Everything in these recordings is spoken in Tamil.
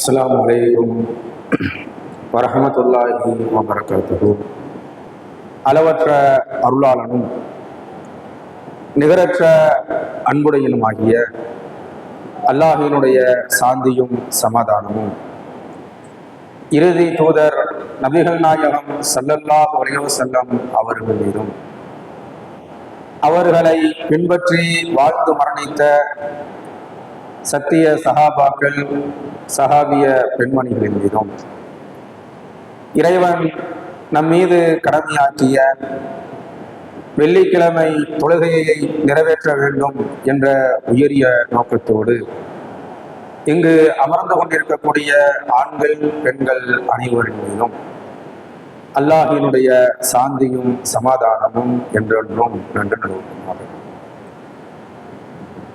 அஸ்லாம் அலைக்கும் வரமத்துல்லாஹி வபரகாத்துஹு. அளவற்ற அருளாளனும் நிகரற்ற அன்புடையனுமாகிய அல்லாஹினுடைய சாந்தியும் சமாதானமும். இறுதி தூதர் நபிகள் நாயகம் சல்லல்லாஹ் அலைஹி செல்லம் அவர்கள் மீதும் அவர்களை பின்பற்றி வாழ்ந்து மரணித்த சத்திய சகாபாக்கள் சகாபிய பெண்மணிகளின் மீதும். இறைவன் நம் மீது கடமையாற்றிய வெள்ளிக்கிழமை தொழுகையை நிறைவேற்ற வேண்டும் என்ற உயரிய நோக்கத்தோடு இங்கு அமர்ந்து கொண்டிருக்கக்கூடிய ஆண்கள் பெண்கள் அனைவரின் மீதும் அல்லாஹினுடைய சாந்தியும் சமாதானமும் என்றென்றும் நன்று நடுவுமாக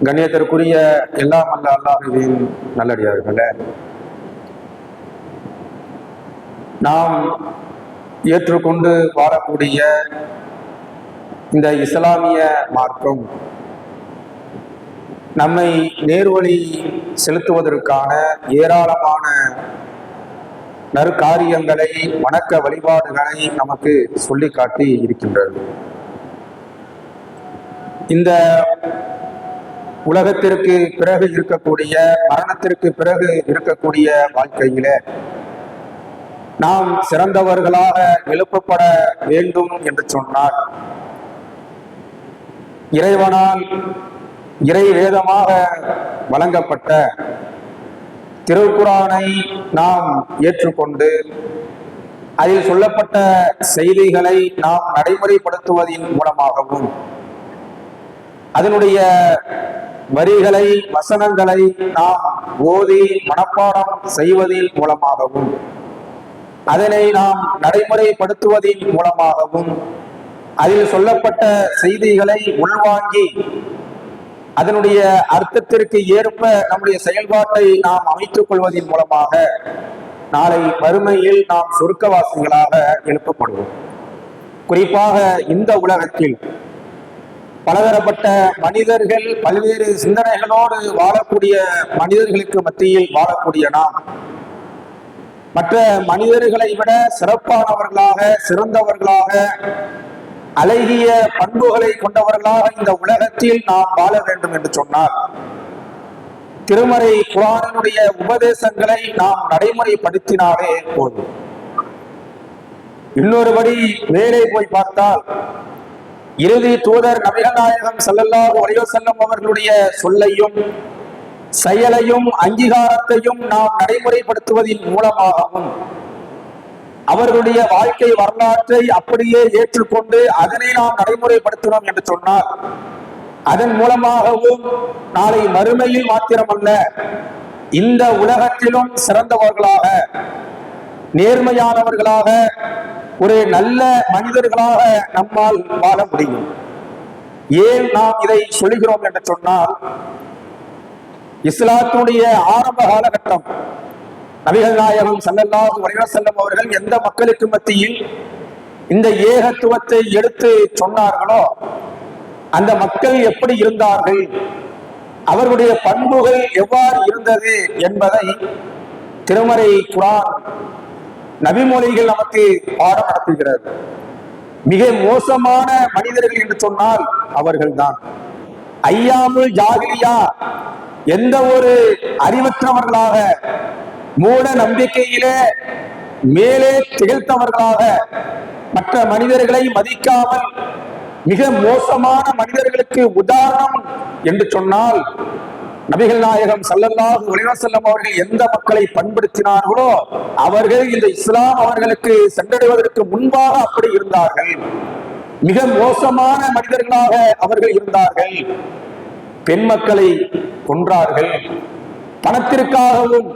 கண்ணியத்திற்குரிய எல்லாம் அல்ல அல்லாஹுவின் நல்லடியார்களே நாம் ஏற்றுக்கொண்டு வாழக்கூடிய இந்த இஸ்லாமிய மார்க்கம் நம்மை நேர்வழி செலுத்துவதற்கான ஏராளமான நற்காரியங்களை வணக்க வழிபாடுகளை நமக்கு சொல்லி காட்டி இருக்கின்றது. இந்த உலகத்திற்கு பிறகு இருக்கக்கூடிய மரணத்திற்கு பிறகு இருக்கக்கூடிய வாழ்க்கையில நாம் சிறந்தவர்களாக எழுப்பப்பட வேண்டும் என்று சொன்னால் இறைவனால் இறை வேதமாக வழங்கப்பட்ட திருக்குறானை நாம் ஏற்றுக்கொண்டு அதில் சொல்லப்பட்ட செய்திகளை நாம் நடைமுறைப்படுத்துவதன் மூலமாகவும் அதனுடைய வரிகளை வசனங்களை நாம் ஓதி மனப்பாடம் செய்வதின் மூலமாகவும் அதனை நாம் நடைமுறைப்படுத்துவதின் மூலமாகவும் அதில் சொல்லப்பட்ட செய்திகளை உள்வாங்கி அதனுடைய அர்த்தத்திற்கு ஏற்ப நம்முடைய செயல்பாட்டை நாம் அமைத்துக் கொள்வதன் மூலமாக நாளை வறுமையில் நாம் சொர்க்கவாசிகளாக எழுப்பப்படுவோம். குறிப்பாக இந்த உலகத்தில் பலதரப்பட்ட மனிதர்கள் பல்வேறு சிந்தனைகளோடு வாழக்கூடிய மனிதர்களுக்கு மத்தியில் வாழக்கூடிய நாம். மற்ற மனிதர்களை விட சிறப்பானவர்களாக சிறந்தவர்களாக அழகிய பண்புகளை கொண்டவர்களாக இந்த உலகத்தில் நாம் வாழ வேண்டும் என்று சொன்னார் திருமறை குரானுடைய உபதேசங்களை நாம் நடைமுறைப்படுத்தினாலே போதும். இன்னொருபடி மேலே போய் பார்த்தால் இறுதி தூதர் நபிகநாயகம் செல்லல்லா ஸல்லல்லாஹு அலைஹி அவர்களுடைய சொல்லையும் செயலையும் அங்கீகாரத்தையும் நாம் நடைமுறைப்படுத்துவதன் மூலமாகவும் அவர்களுடைய வாழ்க்கை வரலாற்றை அப்படியே ஏற்றுக்கொண்டு அதனை நாம் நடைமுறைப்படுத்தினோம் என்று சொன்னால் அதன் மூலமாகவும் நாளை மறுமையில் மாத்திரமல்ல இந்த உலகத்திலும் சிறந்தவர்களாக நேர்மையானவர்களாக ஒரு நல்ல மனிதர்களாக நம்மால் வாழ முடியும். ஏன் நாம் இதை சொல்லுகிறோம் என்று சொன்னால் இஸ்லாத்துடைய ஆரம்ப காலகட்டம் நபிகள் நாயகம் சல்லல்லாஹு அலைஹி அவர்கள் எந்த மக்களுக்கு மத்தியில் இந்த ஏகத்துவத்தை எடுத்து சொன்னார்களோ அந்த மக்கள் எப்படி இருந்தார்கள் அவர்களுடைய பண்புகள் எவ்வாறு இருந்தது என்பதை திருமறை குரான் நபிமொழிகள் நமக்கு பாடம் நடத்துகிறார். மிக மோசமான மனிதர்கள் என்று சொன்னால் அவர்கள்தான். ஐயாமுல் ஜாகிலியா எந்த ஒரு அறிவற்றவர்களாக மூட நம்பிக்கையிலே மேலே திகழ்த்தவர்களாக மற்ற மனிதர்களை மதிக்காமல் மிக மோசமான மனிதர்களுக்கு உதாரணம் என்று சொன்னால் நபிகள் நாயகம் சல்லல்லாஹு உலகம் அவர்கள் எந்த மக்களை பண்படுத்தினார்களோ அவர்கள் இந்த இஸ்லாம் அவர்களுக்கு சென்றடைவதற்கு முன்பாக அப்படி இருந்தார்கள். மிக மோசமான மனிதர்களாக அவர்கள் இருந்தார்கள். பெண் மக்களை கொன்றார்கள். பணத்திற்காகவும்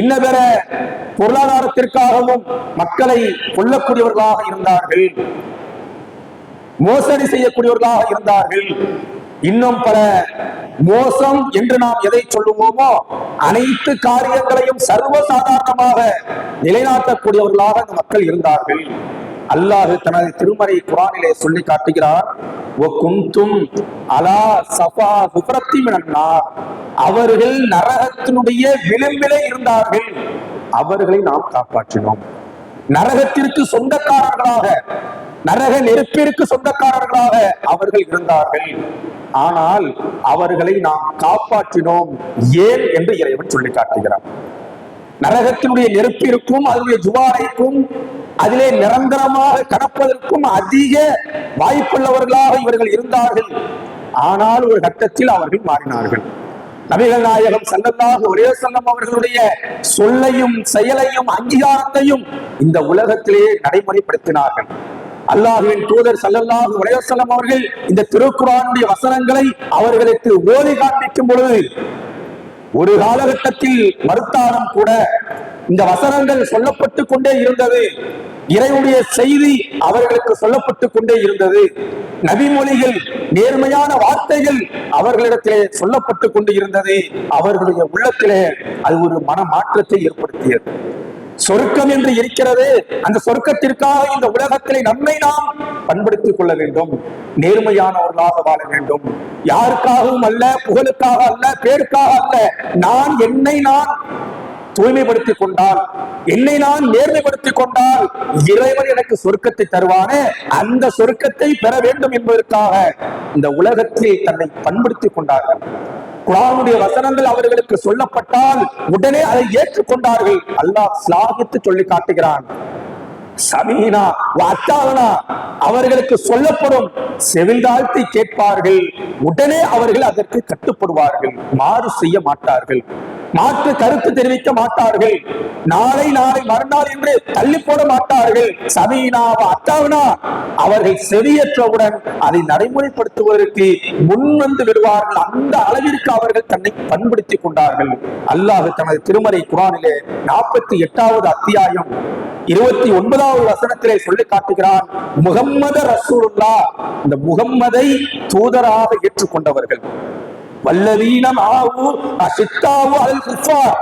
இன்னதர பொருளாதாரத்திற்காகவும் மக்களை கொல்லக்கூடியவர்களாக இருந்தார்கள். மோசடி செய்யக்கூடியவர்களாக இருந்தார்கள். இன்னும் பல மோசம் என்று நாம் எதை சொல்லுவோமோ அனைத்து காரியங்களையும் சர்வசாதாரணமாக நிலைநாட்டக்கூடியவர்களாக அந்த மக்கள் இருந்தார்கள். அல்லாஹு தனது திருமறை குரானிலே சொல்லி காட்டுகிறார் அலா அவர்கள் நரகத்தினுடைய விளிம்பிலே இருந்தார்கள். அவர்களை நாம் காப்பாற்றினோம். நரகத்திற்கு சொந்தக்காரர்களாக நரக நெருப்பிற்கு சொந்தக்காரர்களாக அவர்கள் இருந்தார்கள். ஆனால் அவர்களை நாம் காப்பாற்றினோம். ஏன் என்று இறைவன் சொல்லி காட்டுகிறார் நரகத்தினுடைய நெருப்பிற்கும் அதனுடைய ஜுவாரைக்கும் அதிலே நிரந்தரமாக கடப்பதற்கும் அதிக வாய்ப்புள்ளவர்களாக இவர்கள் இருந்தார்கள். ஆனால் ஒரு கட்டத்தில் அவர்கள் மாறினார்கள். நபிகள் நாயகம் சல்லல்லாஹு ஒரே செல்லம் அவர்களுடைய சொல்லையும் செயலையும் அங்கீகாரத்தையும் இந்த உலகத்திலே நடைமுறைப்படுத்தினார்கள். அல்லாஹுவின் தூதர் சல்லல்லாஹு உலகம் அவர்கள் இந்த திருக்குறானுடைய வசனங்களை அவர்களுக்கு ஓதி காண்பிக்கும் பொழுது ஒரு காலகட்டத்தில் மறுத்தாலும் கூட இந்த வசனங்கள் சொல்லப்பட்டு கொண்டே இருந்தது. இறைவுடைய செய்தி அவர்களுக்கு சொல்லப்பட்டு கொண்டே இருந்தது. நபிமொழிகள் நேர்மையான வார்த்தைகள் அவர்களிடத்திலே சொல்லப்பட்டு கொண்டு இருந்தது. அவர்களுடைய உள்ளத்திலே அது ஒரு மன மாற்றத்தை ஏற்படுத்தியது. சொர்க்கம் என்று இருக்கிறது. அந்த சொர்க்கத்திற்காக இந்த உலகத்திலே நம்மை நாம் பண்படுத்திக் கொள்ள வேண்டும். நேர்மையானவர்களாக வாழ வேண்டும். யாருக்காகவும் அல்ல புகழுக்காக அல்ல பேருக்காக அல்ல. நான் என்னை நான் தூய்மைப்படுத்திக் கொண்டால் என்னை நான் நேர்மைப்படுத்திக் கொண்டால் இறைவன் எனக்கு சொர்க்கத்தை தருவானே. அந்த சொர்க்கத்தை பெற வேண்டும் என்பதற்காக இந்த உலகத்தில் தன்னை பண்படுத்திக் கொண்டார்கள். குரானுடைய வசனங்கள் அவர்களுக்கு சொல்லப்பட்டால் உடனே அதை ஏற்றுக்கொண்டார்கள் அல்லாஹ் ஸ்லாகித்து சொல்லி காட்டுகிறான். சமீனா வாத்தாவனா அவர்களுக்கு சொல்லப்படும் செவில்தாழ்த்தி கேட்பார்கள். உடனே அவர்கள் அதற்கு கட்டுப்படுவார்கள். மாறு செய்ய மாட்டார்கள். மாற்று கருத்து தெரிவிக்க மாட்டார்கள். நாளை நாளை மறுநாள் என்று தள்ளி போட மாட்டார்கள். சமீனா அத்தாவினா அவர்கள் செவியற்றவுடன் அதை நடைமுறைப்படுத்துவதற்கு முன் வந்து விடுவார்கள். அந்த அளவிற்கு அவர்கள் தன்னை பண்படுத்திக் கொண்டார்கள். அல்லாஹ் தனது திருமறை குரானிலே நாற்பத்தி எட்டாவது அத்தியாயம் இருபத்தி ஒன்பதாவது வசனத்திலே சொல்லி காட்டுகிறான் முகம்மது ரசூலுல்லா இந்த முகம்மதை தூதராக ஏற்றுக்கொண்டவர்கள். வல்லவீனம் ஆவு அசித்தாவு அல் குஃபார்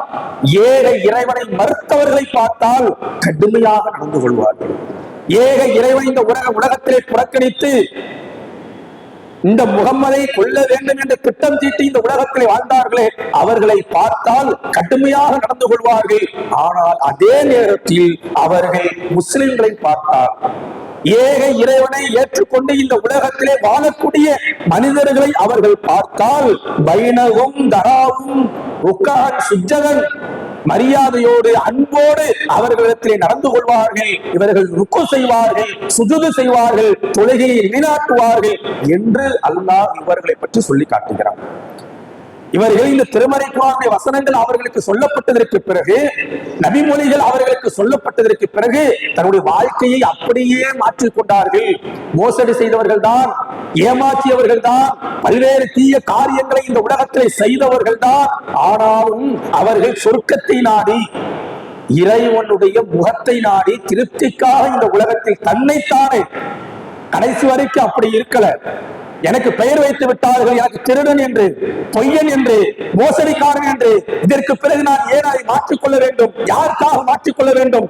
ஏக இறைவனை மறுத்தவர்களை பார்த்தால் கடுமையாக நடந்து கொள்வார்கள். ஏக இறைவனை இந்த உலக உலகத்திலே புறக்கணித்து இந்த முகம்மதை கொல்ல வேண்டும் என்று திட்டம் தீட்டி இந்த உலகத்திலே வாழ்ந்தார்களே அவர்களை பார்த்தால் கடுமையாக நடந்து கொள்வார்கள். ஆனால் அதே நேரத்தில் அவர்கள் முஸ்லிம்களை பார்த்தார் ஏக இறைவனை ஏற்றுக்கொண்டு இந்த உலகத்திலே வாழக்கூடிய மனிதர்களை அவர்கள் பார்த்தால் பைனவும் தராவும் ருக்கான் சுஜகன் மரியாதையோடு அன்போடு அவர்களிடத்திலே நடந்து கொள்வார்கள். இவர்கள் ருக்கு செய்வார்கள் சுஜுது செய்வார்கள் தொழுகையை நிலைநாட்டுவார்கள் என்று அல்லாஹ் இவர்களை பற்றி சொல்லி காட்டுகிறார் இவர்கள் இந்த திருமறை குரானுடைய வசனங்கள் அவர்களுக்கு சொல்லப்பட்டதற்கு பிறகு நபிமொழிகள் அவர்களுக்கு சொல்லப்பட்டதற்கு பிறகு தன்னுடைய வாழ்க்கையை அப்படியே மாற்றிக் கொண்டார்கள். மோசடி செய்தவர்கள் தான் ஏமாற்றியவர்கள் தான் பல்வேறு தீய காரியங்களை இந்த உலகத்தில் செய்தவர்கள் தான் ஆனாலும் அவர்கள் சொர்க்கத்தை நாடி இறைவனுடைய முகத்தை நாடி திருப்திக்காக இந்த உலகத்தில் தன்னைத்தானே கடைசி வரைக்கும் அப்படி இருக்கல. எனக்கு பெயர் வைத்து விட்டார்கள். எனக்கு திருடன் என்று பொய்யன் என்று மோசடிக்காரன் என்று இதற்கு பிறகு நான் ஏனாய் மாற்றிக்கொள்ள வேண்டும்? யாருக்காக மாற்றிக்கொள்ள வேண்டும்?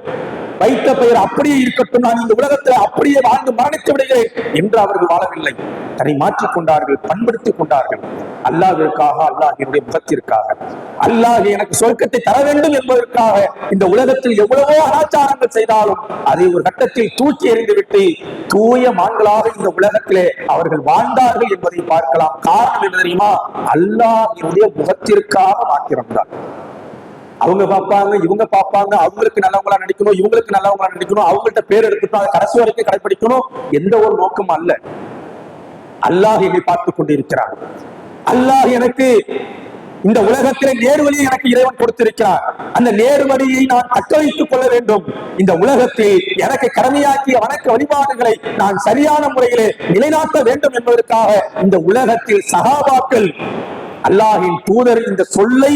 வைத்த பெயர் அப்படியே இருக்கட்டும். நான் இந்த உலகத்தில் அப்படியே வாழ்ந்து மரணித்து விடுகிறேன் என்று அவர்கள் வாழவில்லை. தன்னை மாற்றிக் கொண்டார்கள் பண்படுத்திக் கொண்டார்கள். அல்லாஹிற்காக அல்லாஹினுடைய முகத்திற்காக. அல்லாஹ் எனக்கு சொர்க்கத்தை தர வேண்டும் என்பதற்காக இந்த உலகத்தில் எவ்வளவோ அனாச்சாரங்கள் செய்தாலும் அதை ஒரு கட்டத்தில் தூக்கி எறிந்துவிட்டு தூய மான்களாக இந்த உலகத்திலே அவர்கள் வாழ்ந்த வாழ்ந்தார்கள் என்பதை பார்க்கலாம். காரணம் என்ன தெரியுமா? அல்லாஹினுடைய முகத்திற்காக மாத்திரம்தான். அவங்க பார்ப்பாங்க இவங்க பார்ப்பாங்க அவங்களுக்கு நல்லவங்களா நடிக்கணும் இவங்களுக்கு நல்லவங்களா நடிக்கணும் அவங்கள்ட்ட பேர் எடுத்துட்டோம் அதை கடைசி வரைக்கும் கடைபிடிக்கணும் எந்த ஒரு நோக்கம் அல்ல. அல்லாஹ் என்னை பார்த்து கொண்டிருக்கிறார் அல்லாஹ் எனக்கு இந்த உலகத்திலே நேர்வழியை எனக்கு இறைவன் கொடுத்திருக்கிறார். அந்த நேர்வழியை நான் தக்க வைத்துக் கொள்ள வேண்டும். இந்த உலகத்தில் எனக்கு கடமையாக்கிய வணக்க வழிபாடுகளை நான் சரியான முறையிலே நிலைநாட்ட வேண்டும் என்பதற்காக இந்த உலகத்தில் சகாபாக்கள் அல்லாஹின் தூதர் இந்த சொல்லை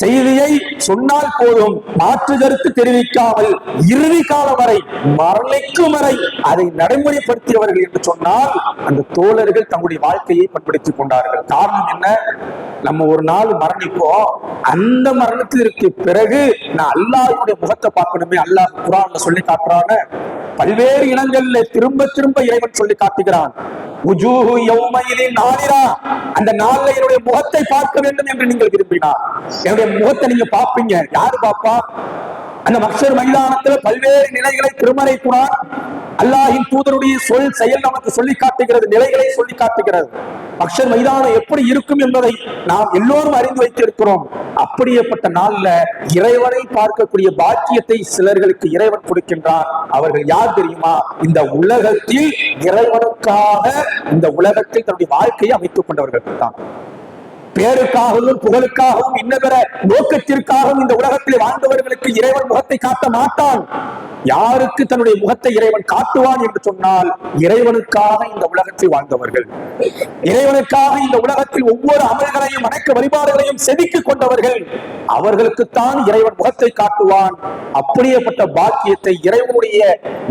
செய்தியை சொன்னால் போதும் மாற்று கருத்து தெரிவிக்காமல் இறுதி காலம் வரை மரணிக்கும் வரை அதை நடைமுறைப்படுத்தியவர்கள் என்று சொன்னால் அந்த தோழர்கள் தங்களுடைய வாழ்க்கையை பண்படுத்திக் கொண்டார்கள். காரணம் என்ன? நம்ம ஒரு நாள் மரணிப்போம். அந்த மரணத்திற்கு பிறகு நான் அல்லாஹுடைய முகத்தை பார்க்கணுமே. அல்லாஹ் குரான்ல சொல்லி காட்டுறான்னு பல்வேறு இனங்கள்ல திரும்ப திரும்ப இறைவன் சொல்லி காட்டுகிறான். உஜூஹு அந்த நாள்ல என்னுடைய முகத்தை பார்க்க வேண்டும் என்று நீங்கள் விரும்பினார் என்னுடைய முகத்தை நீங்க பார்ப்பீங்க. யாரு பாப்பா அந்த மக்சர் மைதானத்துல பல்வேறு நிலைகளை திருமறை குரான் அல்லாஹின் தூதருடைய சொல் செயல் நமக்கு சொல்லி காட்டுகிறது நிலைகளை சொல்லி காட்டுகிறது. மக்சர் மைதானம் எப்படி இருக்கும் என்பதை நாம் எல்லோரும் அறிந்து வைத்திருக்கிறோம். அப்படியேப்பட்ட நாள்ல இறைவனை பார்க்கக்கூடிய பாக்கியத்தை சிலர்களுக்கு இறைவன் கொடுக்கின்றான் அவர்கள் யார் தெரியுமா? இந்த உலகத்தில் இறைவனுக்காக இந்த உலகத்தில் தன்னுடைய வாழ்க்கையை அமைத்துக் கொண்டவர்கள் தான். பேருக்காகவும் புகழுக்காகவும் இன்னபிற நோக்கத்திற்காகவும் இந்த உலகத்தில் வாழ்ந்தவர்களுக்கு இறைவன் முகத்தை காட்ட மாட்டான். யாருக்கு தன்னுடைய முகத்தை இறைவன் காட்டுவான் என்று சொன்னால் இறைவனுக்காக இந்த உலகத்தில் வாழ்ந்தவர்கள். இறைவனுக்காக இந்த உலகத்தில் ஒவ்வொரு அமல்களையும் அனைத்து வழிபாடுகளையும் செதுக்கிக் கொண்டவர்கள். அவர்களுக்குத்தான் இறைவன் முகத்தை காட்டுவான். அப்படியேப்பட்ட பாக்கியத்தை இறைவனுடைய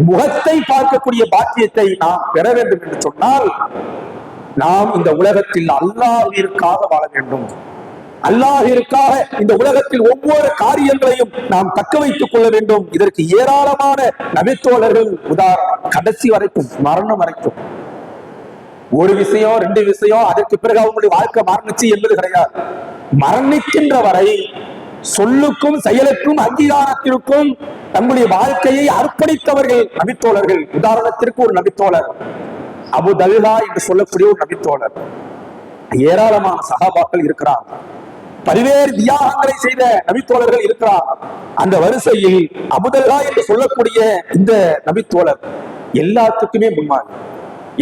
முகத்தை பார்க்கக்கூடிய பாக்கியத்தை நாம் பெற வேண்டும் என்று சொன்னால் நாம் இந்த உலகத்தில் அல்லாஹிற்காக வாழ வேண்டும். அல்லாஹிற்காக இந்த உலகத்தில் ஒவ்வொரு காரியங்களையும் நாம் தக்க வைத்துக் கொள்ள வேண்டும். இதற்கு ஏராளமான நபித்தோழர்கள் உதாரணம் கடைசி வரைக்கும் மரணம் வரைக்கும். ஒரு விஷயம் ரெண்டு விஷயம் அதற்கு பிறகு அவங்களுடைய வாழ்க்கை மரணிச்சு என்பது கிடையாது. மரணிக்கின்ற வரை சொல்லுக்கும் செயலுக்கும் அங்கீகாரத்திற்கும் தங்களுடைய வாழ்க்கையை அர்ப்பணித்தவர்கள் நபித்தோழர்கள். உதாரணத்திற்கு ஒரு நபித்தோழர். அபு தல்ஹா என்று சொல்லக்கூடிய ஒரு நபித்தோழர். ஏராளமான சகாபாக்கள் இருக்கிறார். பல்வேறு தியாகங்களை செய்த நபித்தோழர்கள் இருக்கிறார். அந்த வரிசையில் அபுதல்லா என்று சொல்லக்கூடிய இந்த நபித்தோழர் எல்லாத்துக்குமே முன்மாதிரி.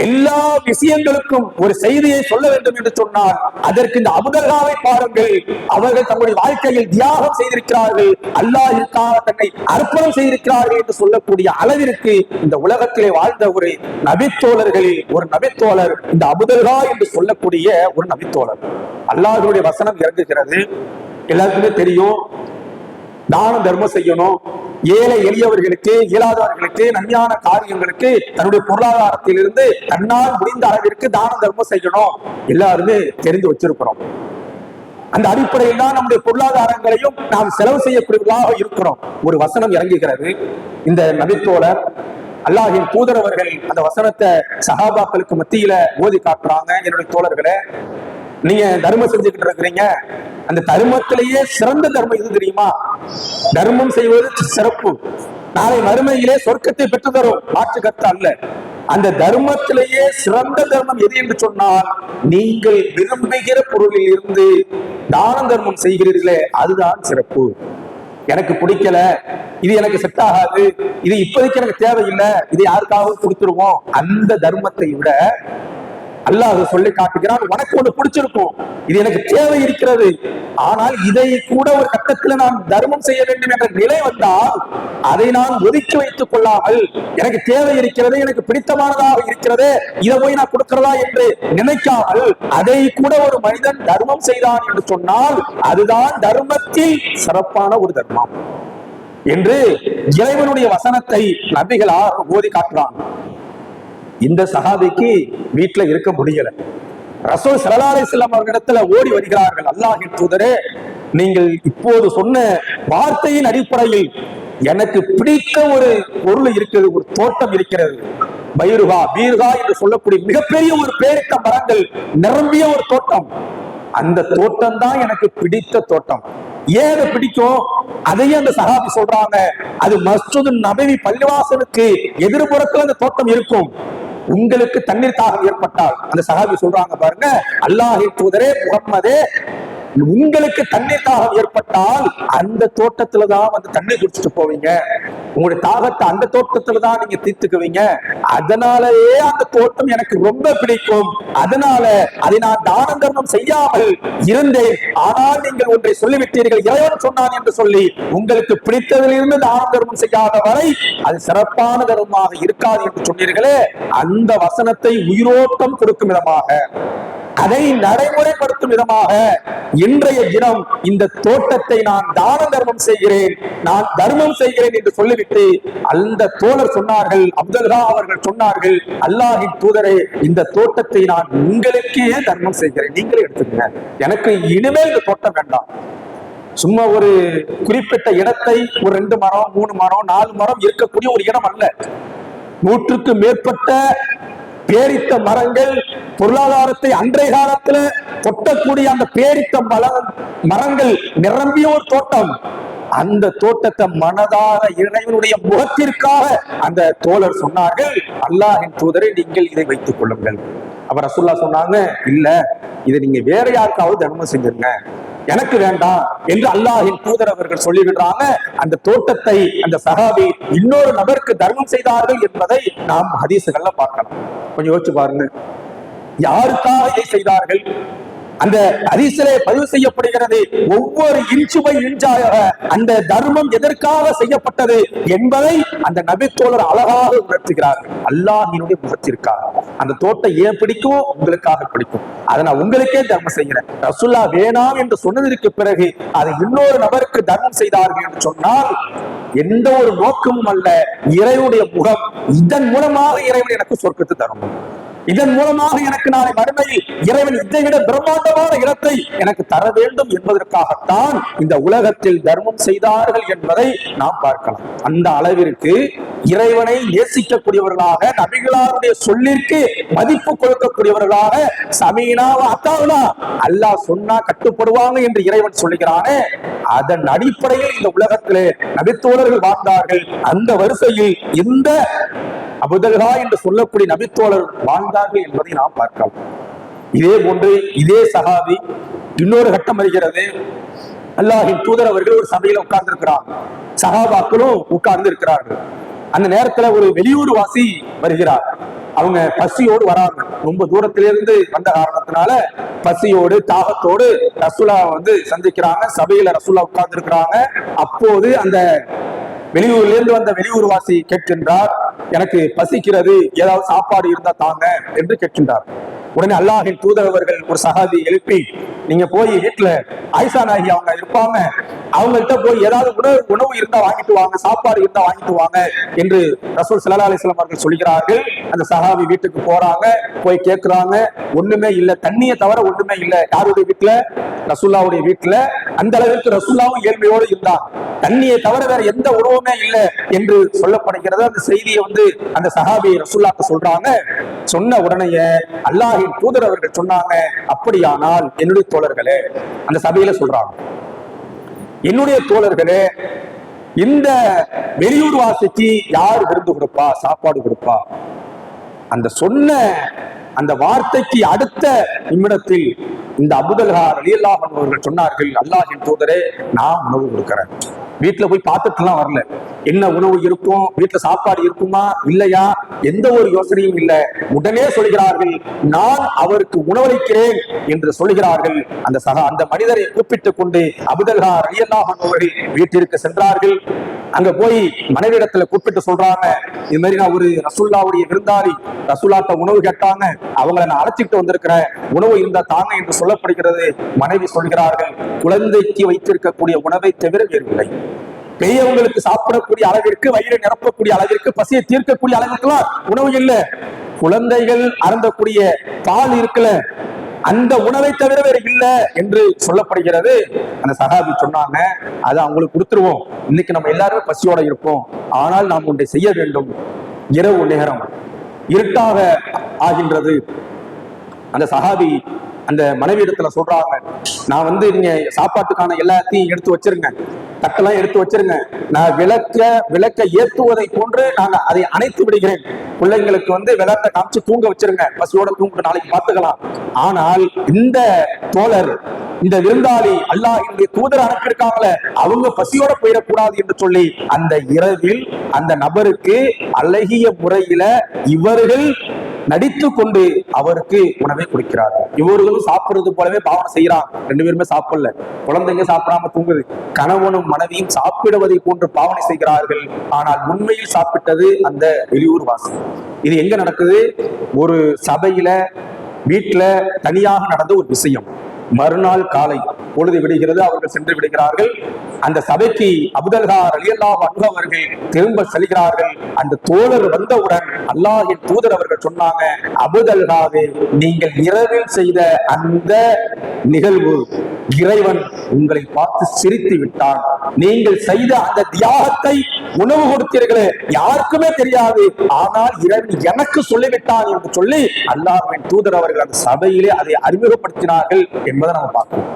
எல்லா விஷயங்களுக்கும் ஒரு செய்தியை சொல்ல வேண்டும் என்று சொன்னார் அதற்கு இந்த அபுதல்காவை பாருங்கள். அவர்கள் தங்களுடைய வாழ்க்கையில் தியாகம் செய்திருக்கிறார்கள். அல்லாஹிற்காக தன்னை அர்ப்பணம் செய்திருக்கிறார்கள் என்று சொல்லக்கூடிய அளவிற்கு இந்த உலகத்திலே வாழ்ந்த ஒரு நபித்தோழர்களில் ஒரு நபித்தோழர் இந்த அபுதல்கா என்று சொல்லக்கூடிய ஒரு நபித்தோழர். அல்லாஹருடைய வசனம் இறங்குகிறது. எல்லாருக்குமே தெரியும். தானம் தர்மம் செய்யணும். ஏழை எளியவர்களுக்கு இயலாதவர்களுக்கு நன்மையான காரியங்களுக்கு தன்னுடைய பொருளாதாரத்திலிருந்து தன்னால் முடிந்த அளவிற்கு தானம் தர்மம் செய்யணும். எல்லாருமே தெரிந்து வச்சிருக்கிறோம். அந்த அடிப்படையில் தான் நம்முடைய பொருளாதாரங்களையும் நாம் செலவு செய்யக்கூடியவர்களாக இருக்கிறோம். ஒரு வசனம் இறங்குகிறது. இந்த நபித்தோழர் அல்லாஹின் தூதரவர்கள் அந்த வசனத்தை சகாபாக்களுக்கு மத்தியில ஓதி காட்டுறாங்க என்னுடைய தோழர்களை. நீங்க தர்மம் செஞ்சுக்கிட்டு இருக்கிறீங்க. அந்த தர்மத்திலேயே சிறந்த தர்மம் இது தெரியுமா? தர்மம் செய்வது சிறப்பு. நாளை மறுமையிலே சொர்க்கத்தை பெற்று தரும் மாற்று கருத்து அல்ல. அந்த தர்மத்திலேயே சிறந்த தர்மம் எது என்று சொன்னால் நீங்கள் விரும்புகிற பொருளில் இருந்து தான தர்மம் செய்கிறீர்களே அதுதான் சிறப்பு. எனக்கு பிடிக்கல. இது எனக்கு செட் ஆகாது. இது இப்போதைக்கு எனக்கு தேவையில்லை. இது யாருக்காவது கொடுத்துருவோம்? அந்த தர்மத்தை விட அல்லாஹ் சொல்லி காட்டுகிறான். உனக்கு ஒண்ணு பிடிச்சிருக்கும். இது எனக்கு தேவை இருக்கிறது. ஆனால் இதை கூட ஒரு கட்டத்தில் நான் தர்மம் செய்ய வேண்டும் என்ற நிலை வந்தால் அதை நான் ஒதுக்கி வைத்துக் கொள்ளாமல் எனக்கு தேவை இருக்கிறது எனக்கு பிடித்தமானதாக இருக்கிறது இதை போய் நான் கொடுக்கிறதா என்று நினைக்காமல் அதை கூட ஒரு மனிதன் தர்மம் செய்தான் என்று சொன்னால் அதுதான் தர்மத்தில் சிறப்பான ஒரு தர்மம் என்று இறைவனுடைய வசனத்தை நபிகளார் ஓதி காட்டுறான் இந்த சஹாபிக்கு வீட்டுல இருக்க முடியல. ரசூல் சரலாலை செல்லம் அவர்களிடத்துல ஓடி வருகிறார்கள். அல்லாஹின் தூதரே நீங்கள் இப்போது சொன்ன வார்த்தையின் அடிப்படையில் எனக்கு பிடித்த ஒரு பொருள் இருக்கிறது ஒரு தோட்டம் இருக்கிறது. பைருகா பீர்கா என்று சொல்லக்கூடிய மிகப்பெரிய ஒரு பேரிட்ட மரங்கள் நிரம்பிய ஒரு தோட்டம். அந்த தோட்டம் தான் எனக்கு பிடித்த தோட்டம். ஏன் அதை பிடிக்கும்? அதையும் அந்த சகாபி சொல்றாங்க. அது மஸ்ஜூது நபவி பள்ளிவாசலுக்கு எதிர்புறத்துல அந்த தோட்டம் இருக்கும். உங்களுக்கு தண்ணீர் தாகம் ஏற்பட்டால் அந்த சகாபி சொல்றாங்க பாருங்க அல்லாஹி தூதரே முகம்மதே உங்களுக்கு தண்ணீர் தாகம் ஏற்பட்டால் அந்த தோட்டத்துல தான் வந்து தண்ணீர் குடிச்சிட்டு போவீங்க. உங்களுடைய தாகத்தை அந்த தோட்டத்துல தான் நீங்க தீர்த்துக்குவீங்க. அதனாலயே அந்த தோட்டம் எனக்கு ரொம்ப பிடிக்கும். அதனால அதை நான் தான தர்மம் செய்யாமல் இருந்தேன். ஆனால் நீங்கள் ஒன்றை சொல்லிவிட்டீர்கள். இறைவன் சொன்னான் என்று சொல்லி உங்களுக்கு பிடித்ததிலிருந்து தான தர்மம் செய்யாத வரை அது சிறப்பான தர்மமாக இருக்காது என்று சொன்னீர்களே. அந்த வசனத்தை உயிரோட்டம் கொடுக்கும் விதமாக அதை நடைமுறைப்படுத்தும் விதமாக இன்றைய தினம் இந்த தோட்டத்தை நான் தான தர்மம் செய்கிறேன் நான் தர்மம் செய்கிறேன் என்று சொல்லிவிட்டு அந்த தோழர் சொன்னார்கள் அப்துல்கா அவர்கள் சொன்னார்கள் அல்லாஹின் தூதரே இந்த தோட்டத்தை நான் உங்களுக்கே தர்மம் செய்கிறேன் நீங்களே எடுத்துக்கங்க. எனக்கு இனிமேல் இந்த தோட்டம் வேண்டாம். சும்மா ஒரு குறிப்பிட்ட இடத்தை ஒரு ரெண்டு மரம் மூணு மரம் நாலு மரம் இருக்கக்கூடிய ஒரு இடம் அல்ல. நூற்றுக்கு மேற்பட்ட பேரித்த மரங்கள் பொருளாதாரத்தை அன்றைய காலத்துல கொட்டக்கூடிய அந்த பேரித்த மலம் மரங்கள் நிரம்பிய ஒரு தோட்டம். அந்த தோட்டத்தை மனதார இறைவனுடைய முகத்திற்காக அந்த தோழர் சொன்னார்கள். அல்லாஹின் தூதரை நீங்கள் இதை வைத்துக் கொள்ளுங்கள். அப்ப ரசுல்லா சொன்னாங்க இல்ல இதை நீங்க வேற யாருக்காவது தர்மம் செஞ்சிருங்க. எனக்கு வேண்டாம் என்று அல்லாஹின் தூதர் அவர்கள் சொல்லிவிடுறாங்க. அந்த தோட்டத்தை அந்த சஹாபி இன்னொரு நபருக்கு தர்மம் செய்தார்கள் என்பதை நாம் ஹதீசுகள்ல பார்க்கலாம். கொஞ்சம் யோசிச்சு பாருங்க. யாருக்காக இதை செய்தார்கள்? அந்த ஹரிசிலே பதிவு செய்யப்படுகிறது ஒவ்வொரு இன்ச்சு பை இன்ச்சாக அந்த தர்மம் எதற்காக செய்யப்பட்டது என்பதை அந்த நபித்தோழர் அழகாக உணர்த்துகிறார்கள் அல்லாஹினுடைய முகத்திற்காக அந்த தோட்டம் ஏன் பிடிக்கும் உங்களுக்காக பிடிக்கும். அதை நான் உங்களுக்கே தர்மம் செய்கிறேன். ரசுல்லா வேணாம் என்று சொன்னதற்கு பிறகு அதை இன்னொரு நபருக்கு தர்மம் செய்தார்கள் என்று சொன்னால் எந்த ஒரு நோக்கமும் அல்ல. இறைவனுடைய முகம் இதன் மூலமாக இறைவன் எனக்கு சொர்க்கத்தை தரும். இதன் மூலமாக எனக்கு நாளை மறுமையில் இறைவன் இதை விட பிரம்மாண்டமான இடத்தை எனக்கு தர வேண்டும் என்பதற்காகத்தான் இந்த உலகத்தில் தர்மம் செய்தார்கள் என்பதை நாம் பார்க்கலாம். அந்த அளவிற்கு இறைவனை நேசிக்கக்கூடியவர்களாக நபிகளாருடைய சொல்லிற்கு மதிப்பு கொடுக்கக்கூடியவர்களாக சமீனா அத்தாவுனா அல்லாஹ் சொன்னா கட்டுப்படுவாங்க என்று இறைவன் சொல்லுகிறானே அதன் அடிப்படையில் இந்த உலகத்திலே நபித்தோழர்கள் வாழ்ந்தார்கள். அந்த வரிசையில் இந்த அபுதல்கா என்று சொல்லக்கூடிய நபித்தோழர் வாழ்ந்தார்கள் என்பதை நாம் பார்க்கலாம். இதே போன்று இதே சஹாபி இன்னொரு கட்டம் வருகிறது. அல்லாஹின் தூதர் அவர்கள் ஒரு சபையில உட்கார்ந்து இருக்கிறார் சகாபாக்களும் உட்கார்ந்து இருக்கிறார்கள் அந்த நேரத்துல ஒரு வெளியூர் வாசி வருகிறார். அவங்க பசியோடு வராங்க. ரொம்ப தூரத்திலிருந்து வந்த காரணத்தினால பசியோடு தாகத்தோடு ரசுலா வந்து சந்திக்கிறாங்க. சபையில ரசூலா உட்கார்ந்து இருக்கிறாங்க அப்போது அந்த வெளியூர்ல இருந்து வந்த வெளியூர் வாசி கேட்கின்றார் எனக்கு பசிக்கிறது ஏதாவது சாப்பாடு இருந்தா தாங்க என்று கேட்கின்றார். உடனே அல்லாஹின் தூதர் அவர்கள் ஒரு சகாதி எழுப்பி நீங்க போய் வீட்டுல ஆயிஷா நாயகி அவங்க இருப்பாங்க. அவங்கள்ட்ட போய் ஏதாவது உணவு உணவு இருந்தா வாங்கிட்டு வாங்க சாப்பாடு இருந்தா வாங்கிட்டு வாங்க என்று ரசூல் சல்லா அலிஸ்லாம் அவர்கள் சொல்கிறார்கள். அந்த சஹாபி வீட்டுக்கு போறாங்க போய் கேட்கிறாங்க. ஒண்ணுமே இல்ல தண்ணியை தவிர ஒண்ணுமே இல்ல. யாருடைய வீட்டுல ரசூல்லாவுடைய வீட்டுல அந்த அளவிற்கு ரசூல்லாவும் ஏழ்மையோடு இருந்தான். தண்ணியை தவிர வேற எந்த உணவும் இல்லை என்று சொல்லப்படுகிறது. அந்த செய்தியை வந்து அந்த சஹாபி ரசூல்லாக்கு சொல்றாங்க. சொன்ன உடனே அல்லாஹின் தூதர் அவர்கள் சொன்னாங்க அப்படியானால் என்னுடைய தோழர்களே அந்த சபையில சொல்றாங்க. என்னுடைய தோழர்களே இந்த வெளியூர் வாசிக்கு யார் விருந்து கொடுப்பா? சாப்பாடு கொடுப்பா? அந்த சொன்ன அந்த வார்த்தைக்கு அடுத்த நிமிடத்தில் இந்த அபுதல்ஹா அலியல்லாஹ் அவர்கள் சொன்னார்கள் அல்லாஹின் தூதரே நான் உணவு கொடுக்கிறேன். வீட்டுல போய் பார்த்துட்டுலாம் வரல. என்ன உணவு இருக்கும்? வீட்டுல சாப்பாடு இருக்குமா? இல்லையா? எந்த ஒரு யோசனையும் இல்லை. உடனே சொல்கிறார்கள் நான் அவருக்கு உணவளிக்கிறேன் என்று சொல்கிறார்கள். அந்த சக அந்த மனிதரை கூப்பிட்டுக் கொண்டு அபுதல்ஹா அலியல்லாஹ் அவர்கள் வீட்டிற்கு சென்றார்கள். அங்க போய் மனைவிடத்துல கூப்பிட்டு சொல்றாங்க இது மாதிரி நான் ஒரு ரசுல்லாவுடைய விருந்தாளி. ரசுல்லாட்ட உணவு கேட்டாங்க. அவங்கள நான் அழைச்சிட்டு வந்திருக்கிறேன். உணவு இருந்தா தாங்க என்று சொல்லப்படுகிறது. மனைவி சொல்கிறார்கள் குழந்தைக்கு வைத்திருக்கக்கூடிய உணவை தவிர வேறு இல்லை பெரியவங்களுக்கு சாப்பிடக்கூடிய அளவிற்கு வயிறு நிரப்பக்கூடிய அளவிற்கு பசியை தீர்க்கக்கூடிய அளவிற்குலாம் உணவு இல்லை. குழந்தைகள் அருந்தக்கூடிய பால் இருக்குல்ல அந்த உணவை தவிர வேற இல்லை என்று சொல்லப்படுகிறது. அந்த சகாபி சொன்னாங்க அதை அவங்களுக்கு கொடுத்துருவோம். இன்னைக்கு நம்ம எல்லாருமே பசியோட இருப்போம். ஆனால் நாம் ஒன்றை செய்ய வேண்டும். இரவு நேரம் இருட்டாக ஆகின்றது. அந்த சகாபி அந்த மனைவி இடத்துல சொல்றாங்க நான் வந்து நீங்க சாப்பாட்டுக்கான எல்லாத்தையும் எடுத்து வச்சிருங்க. தட்டெல்லாம் எடுத்து வச்சிருங்க. நான் விளக்க விளக்க ஏத்துவதை போன்று நான் அதை அணைத்து விடுகிறேன். பிள்ளைங்களுக்கு வந்து விளக்க காமிச்சு தூங்க வச்சிருங்க. பசியோட தூங்க நாளைக்கு பார்த்துக்கலாம். ஆனால் இந்த தோழர் இந்த விருந்தாளி அல்லாஹ் இன்றைய தூதர் அனுப்பியிருக்காங்களே அவங்க பசியோட போயிடக்கூடாது என்று சொல்லி அந்த இரவில் அந்த நபருக்கு அழகிய முறையில இவர்கள் நடித்து கொண்டு அவருக்கு உணவை கொடுக்கிறார். இவர்களும் சாப்பிடுறது போலவே பாவனை செய்யறான் ரெண்டு பேருமே சாப்பிடல. குழந்தைங்க சாப்பிடாம தூங்குது. கணவனும் மனைவியும் சாப்பிடுவதை போன்று பாவனை செய்கிறார்கள். ஆனால் உண்மையில் சாப்பிட்டது அந்த வெளியூர் வாசி. இது எங்க நடக்குது? ஒரு சபையில வீட்டுல தனியாக நடந்த ஒரு விஷயம். மறுநாள் காலை பொழுது விடுகிறது. அவர்கள் சென்று விடுகிறார்கள். அந்த சபைக்கு அபுதல்கா அலியல்லா அன்பு அவர்கள் திரும்ப செல்கிறார்கள். அந்த தோழர் வந்தவுடன் அல்லாஹின் தூதர் அவர்கள் சொன்னாங்க அபுதல்காவே நீங்கள் இரவில் செய்த அந்த நிகழ்வு இறைவன் உங்களை பார்த்து சிரித்து விட்டான். நீங்கள் செய்த அந்த தியாகத்தை உணவு கொடுத்தீர்களே யாருக்குமே தெரியாது. ஆனால் இறைவன் எனக்கு சொல்லிவிட்டான் என்று சொல்லி அல்லாஹின் தூதர் அவர்கள் அந்த சபையிலே அதை அறிமுகப்படுத்தினார்கள் என்பதை நம்ம பார்க்கிறோம்.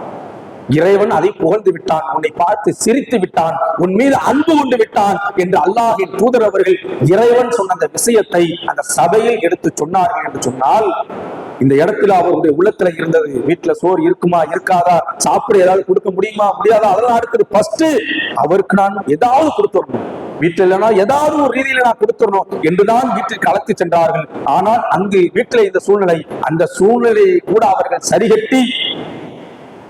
இறைவன் அதை புகழ்ந்து விட்டான் உன்னை பார்த்து சிரித்து விட்டான் உன் மீது அன்பு கொண்டு விட்டான் என்று அல்லாஹின் தூதர் அவர்கள் இறைவன் சொன்ன அந்த விஷயத்தை அந்த சபையில் எடுத்து சொன்னார்கள் என்று சொன்னால் இந்த இடத்துல அவருடைய உள்ளத்துல இருந்தது வீட்டுல சோறு இருக்குமா இருக்காதா சாப்பிட ஏதாவது கொடுக்க முடியுமா முடியாதா அதெல்லாம் அடுத்தது ஃபர்ஸ்ட் அவருக்கு நான் ஏதாவது கொடுத்துடணும். வீட்டுல இல்லைனா ஏதாவது ஒரு ரீதியில நான் கொடுத்துடணும் என்றுதான் வீட்டிற்கு அழைத்து சென்றார்கள். ஆனால் அங்கு வீட்டில் இந்த சூழ்நிலை அந்த சூழ்நிலையை கூட அவர்கள் சரிகட்டி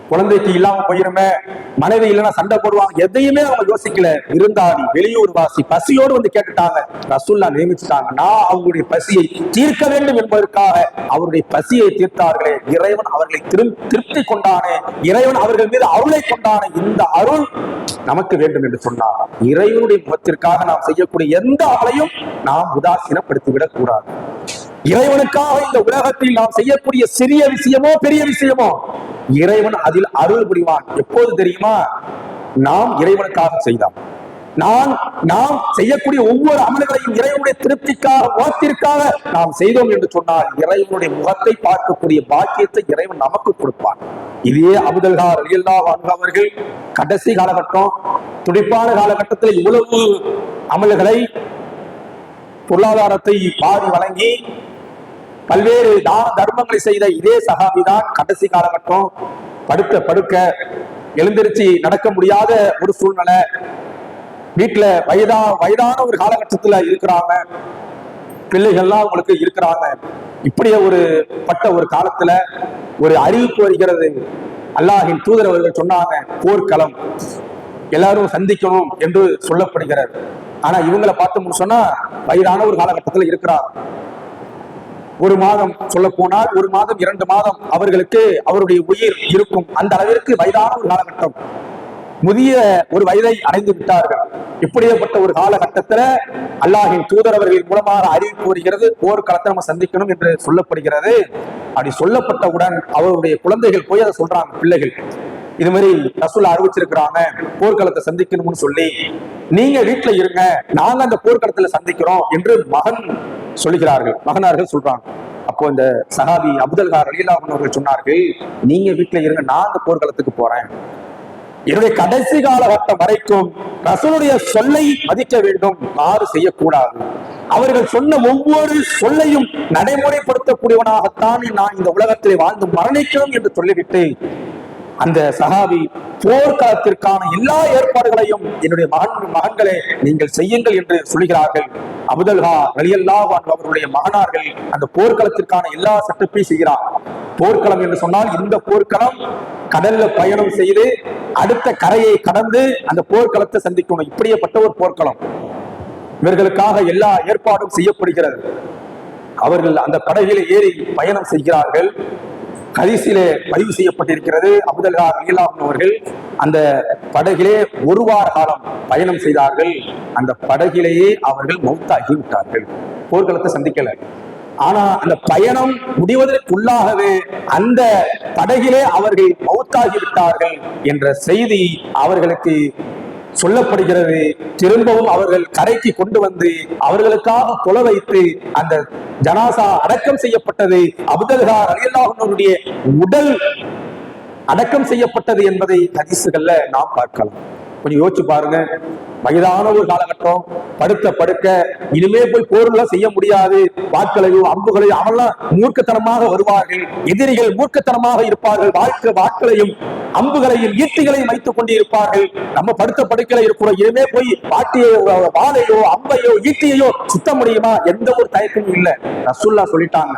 குழந்தைக்கு இல்லாம போயிருமே மனைவி இல்லைன்னா சண்டை போடுவாங்க. எதையுமே அவங்க யோசிக்கல. விருந்தாளி வெளியூர் வாசி பசியோடு வந்து கேட்டுட்டாங்க. ரசுல்லா நியமிச்சுட்டாங்க. நான் அவங்களுடைய பசியை தீர்க்க வேண்டும் என்பதற்காக அவருடைய பசியை தீர்த்தார்களே. இறைவன் அவர்களை திரும் திருப்தி கொண்டானே. இறைவன் அவர்கள் மீது அருளை கொண்டானே. இந்த அருள் நமக்கு வேண்டும் என்று சொன்னார். இறைவனுடைய முகத்திற்காக நாம் செய்யக்கூடிய எந்த அவளையும் நாம் உதாசீனப்படுத்திவிடக் கூடாது இறைவனுக்காக இந்த உலகத்தில் நாம் செய்யக்கூடிய சிறிய விஷயமோ பெரிய விஷயமோ இறைவன் அதில் அருள் புரிவான். எப்போது தெரியுமா? நாம் இறைவனுக்காக செய்தோம் நான் நாம் செய்யக்கூடிய ஒவ்வொரு அமல்களையும் இறைவனுடைய திருப்திக்காக முகத்திற்காக நாம் செய்தோம் என்று சொன்னால் இறைவனுடைய முகத்தை பார்க்கக்கூடிய பாக்கியத்தை இறைவன் நமக்கு கொடுப்பான். இதே அபுதல்கார் அலியல்லா அவர்கள் கடைசி காலகட்டம் துடிப்பான காலகட்டத்தில் இவ்வளவு அமல்களை பொருளாதாரத்தை பாதி வழங்கி பல்வேறு தான தர்மங்களை செய்த இதே சகாபிதான் கடைசி காலகட்டம் படுக்க படுக்க எழுந்திருச்சு நடக்க முடியாத ஒரு சூழ்நிலை. வீட்டுல வயதா வயதான ஒரு காலகட்டத்துல இருக்கிறாங்க. பிள்ளைகள்லாம் அவங்களுக்கு இருக்கிறாங்க. இப்படியே ஒரு பட்ட ஒரு காலத்துல ஒரு அறிவிப்பு வருகிறது. அல்லாஹின் தூதர் அவர்கள் சொன்னாங்க போர்க்களம். எல்லாரும் சந்திக்கணும் என்று சொல்லப்படுகிறது. ஆனா இவங்களை பார்த்தோம்னு சொன்னா வயதான ஒரு காலகட்டத்துல இருக்கிறார் ஒரு மாதம் சொல்ல போனால் ஒரு மாதம் இரண்டு மாதம் அவர்களுக்கு அவருடைய உயிர் இருக்கும். அந்த அளவிற்கு வயதான ஒரு காலகட்டம். முதிய ஒரு வயதை அடைந்து விட்டார்கள். இப்படியேப்பட்ட ஒரு காலகட்டத்துல அல்லாஹின் தூதர் அவர்கள் மூலமாக அறிவிப்பு வருகிறது போர்க்களத்தை நம்ம சந்திக்கணும் என்று சொல்லப்படுகிறது. அப்படி சொல்லப்பட்டவுடன் அவருடைய குழந்தைகள் போய் அதை சொல்றாங்க பிள்ளைகள். இது மாதிரி ரசூல் அறிவிச்சிருக்கிறாங்க. போர்க்களத்தை சந்திக்கணும்னு சொல்லி நீங்க வீட்டுல இருங்க நாங்க அந்த போர்க்களத்துல சந்திக்கிறோம் என்று மகன் சொல்லுகிறார்கள் மகனார்கள் சொல்றாங்க. அப்போ இந்த சஹாபி அப்துல்கார் அலிலாஹன் அவர்கள் சொன்னார்கள் நீங்க வீட்டுல இருங்க நான் அந்த போர்க்களத்துக்கு போறேன். என்னுடைய கடைசி காலகட்டம் வரைக்கும் ரசூலுடைய சொல்லை மதிக்க வேண்டும் மாறு செய்யக்கூடாது. அவர்கள் சொன்ன ஒவ்வொரு சொல்லையும் நடைமுறைப்படுத்தக்கூடியவனாகத்தான் நான் இந்த உலகத்திலே வாழ்ந்து மரணிக்கணும் என்று சொல்லிவிட்டு அந்த சஹாபி போர்க்களத்திற்கான எல்லா ஏற்பாடுகளையும் என்னுடைய மகன் மகன்களே நீங்கள் செய்யுங்கள் என்று சொல்கிறார்கள். அபுதல்ஹா ரலியல்லா அவர்களுடைய மகனார்கள் அந்த போர்க்களத்திற்கான எல்லா சட்டப்பையும் செய்கிறார். போர்க்களம் என்று சொன்னால் இந்த போர்க்களம் கடல்ல பயணம் செய்து அடுத்த கரையை கடந்து அந்த போர்க்களத்தை சந்திக்கணும். இப்படியேப்பட்ட ஒரு போர்க்களம். இவர்களுக்காக எல்லா ஏற்பாடும் செய்யப்படுகிறது. அவர்கள் அந்த படகில் ஏறி பயணம் செய்கிறார்கள். ஹதீஸிலே பதிவு செய்யப்பட்டிருக்கிறது. அப்துல்லா அலிலாஹன் அவர்கள் அந்த படகிலே ஒரு வார காலம் பயணம் செய்தார்கள். அந்த படகிலேயே அவர்கள் மௌத்தாகி விட்டார்கள். போர்க்களத்தை சந்திக்கல. ஆனா அந்த பயணம் முடிவதற்குள்ளாகவே அந்த படகிலே அவர்கள் மௌத்தாகி விட்டார்கள் என்ற செய்தி அவர்களுக்கு சொல்லப்படுகிறது. திரும்பவும் அவர்கள் கரைக்கு கொண்டு வந்து அவர்களுக்காக கொலை வைத்து அந்த ஜனாசா அடக்கம் செய்யப்பட்டது. அபுதல்கார் அலியல்லாஹனுடைய உடல் அடக்கம் செய்யப்பட்டது என்பதை ஹதீசுகள்ல நாம் பார்க்கலாம். கொஞ்சம் யோசிச்சு பாருங்க. வயதான ஒரு காலகட்டம் படுத்த படுக்க இனிமே போய் போர்லாம் செய்ய முடியாது. வாட்களையும் அம்புகளையும் அவெல்லாம் மூர்க்கத்தனமாக வருவார்கள். எதிரிகள் மூர்க்கத்தனமாக இருப்பார்கள். வாழ்க்கை வாட்களையும் அம்புகளையும் ஈட்டிகளையும் வைத்துக் கொண்டு இருப்பார்கள். நம்ம படுத்த படுக்கையில இருக்கிறோம் இனிமே போய் வாட்டியோ வாழையோ அம்பையோ ஈட்டியையோ சுத்த முடியுமா? எந்த ஒரு தயக்கமும் இல்லை. ரசுல்லா சொல்லிட்டாங்க.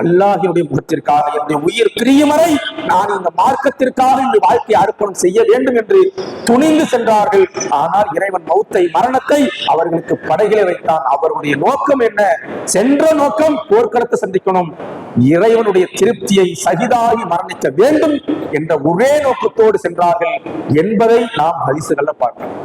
அல்லாஹினுடைய முகத்திற்காக என்னுடைய உயிர் பிரியும் வரை நான் இந்த மார்க்கத்திற்காக இந்த வாழ்க்கையை அர்ப்பணம் செய்ய வேண்டும் என்று துணிந்து சென்றார்கள். ஆனால் இறைவன் மௌத்தை மரணத்தை அவர்களுக்கு படைகளை வைத்தான். அவருடைய நோக்கம் என்ன? சென்ற நோக்கம் போர்க்களத்தை சந்திக்கணும். இறைவனுடைய திருப்தியை சகிதாகி மரணிக்க வேண்டும் என்ற ஒரே நோக்கத்தோடு சென்றார்கள் என்பதை நாம் ஹரிசுகள்ல பார்க்கிறோம்.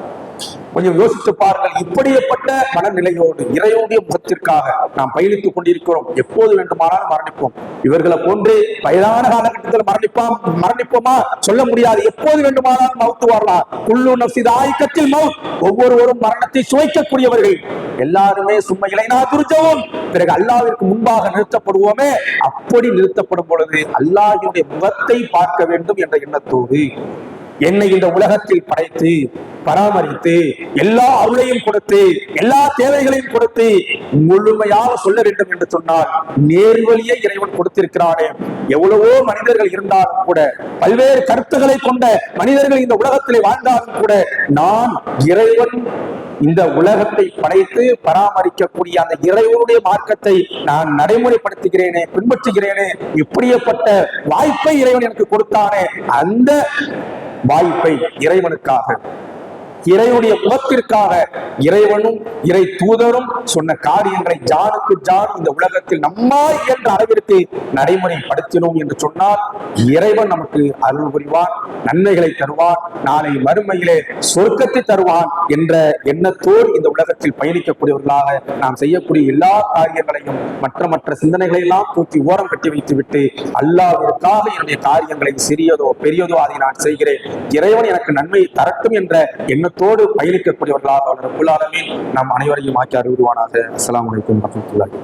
கொஞ்சம் யோசித்து பாருங்கள். இப்படியப்பட்ட மனநிலையோடு இறைவனுடைய முகத்திற்காக நாம் பயணித்துக் கொண்டிருக்கிறோம். எப்போது வேண்டுமானாலும் மரணிப்போம். இவர்களை போன்று வயதான காலகட்டத்தில் மரணிப்பாம் மரணிப்போமா? சொல்ல முடியாது. எப்போது வேண்டுமானாலும் மவுத்து வரலாம். குள்ளு நப்சிதாய்க்கத்தில் மவுத். ஒவ்வொருவரும் மரணத்தை சுவைக்கக்கூடியவர்கள். எல்லாருமே சும்மா இளைனா துர்ஜவும் பிறகு அல்லாவிற்கு முன்பாக நிறுத்தப்படுவோமே. அப்படி நிறுத்தப்படும் பொழுது அல்லாஹினுடைய முகத்தை பார்க்க வேண்டும் என்ற எண்ணத்தோடு. என்னை இந்த உலகத்தில் படைத்து பராமரித்து எல்லா அருளையும் கொடுத்து எல்லா தேவைகளையும் கொடுத்து முழுமையாக சொல்ல வேண்டும் என்று சொன்னால் நேர்வழியை இறைவன் கொடுத்திருக்கிறானே. எவ்வளவோ மனிதர்கள் இருந்தாலும் கூட பல்வேறு கருத்துக்களை கொண்ட மனிதர்கள் இந்த உலகத்திலே வாழ்ந்தாலும் கூட நான் இறைவன் இந்த உலகத்தை படைத்து பராமரிக்கக்கூடிய அந்த இறைவனுடைய மார்க்கத்தை நான் நடைமுறைப்படுத்துகிறேனே பின்பற்றுகிறேனே இப்படியப்பட்ட வாய்ப்பை இறைவன் எனக்கு கொடுத்தானே அந்த வாய்ப்பை இறைவனுக்காக. இறைவனுடைய முகத்திற்காக இறைவனும் இறை தூதரும் சொன்ன காரியங்களை ஜானுக்கு ஜான் இந்த உலகத்தில் நம்மால் என்ற அளவிற்கு நடைமுறைப்படுத்தினோம் என்று சொன்னால் இறைவன் நமக்கு அருள் புரிவான் நன்மைகளை தருவான் நாளை மறுமையிலே சொர்க்கத்தை தருவான் என்ற எண்ணத்தோடு இந்த உலகத்தில் பயணிக்கக்கூடியவர்களாக நாம் செய்யக்கூடிய எல்லா காரியங்களையும் மற்ற மற்ற சிந்தனைகளை எல்லாம் தூக்கி ஓரம் கட்டி வைத்துவிட்டு அல்லாவிற்காக என்னுடைய காரியங்களை சிறியதோ பெரியதோ அதை நான் செய்கிறேன். இறைவன் எனக்கு நன்மையை தரட்டும் என்ற எண்ணத்தோடு பயணிக்கக்கூடியவர்களாக ரப்புல் ஆலமீன் நாம் அனைவரையும் ஆக்கி அருள்வானாக. அஸ்லாம் வலைக்கம் வரஹ்மத்துல்லாஹி